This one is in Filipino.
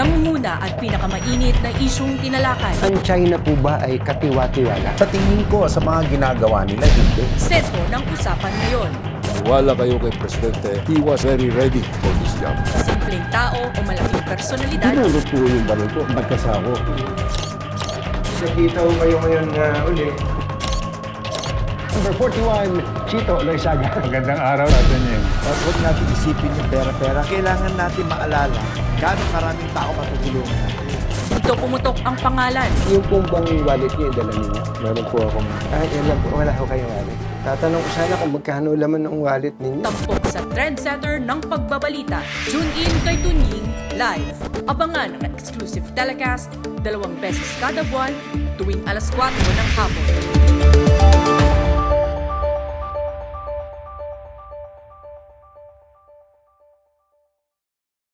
Nangunguna at pinakamainit na isyong tinalakay. Ang China po ba ay katiwa-tiwala? Sa tingin ko, sa mga ginagawa nila, hindi. Sentro ng usapan ngayon. Wala kayo kay Presidente. He was very ready for this job. Simpleng tao o malaking personalidad, Tinulot po yung baril ko, magkasako. Nakita ko kayo ngayon na uli. Number 41, Chito Loisaga. Magandang araw natin yun. Tapos huwag natin isipin yung pera-pera. Kailangan natin maalala gano'ng karaming tao matutulungan natin. dito pumutok ang pangalan. Yung pong bang wallet niyo, dala niyo? Meron po akong Ay, alam po, wala ko kayong wallet. Tatanong ko sana kung magkano laman ng wallet ninyo. Tampok sa trendsetter ng pagbabalita. Tune in kay Tunying Live. Abangan ang exclusive telecast dalawang beses kada buwan tuwing alas 4 ng hapon.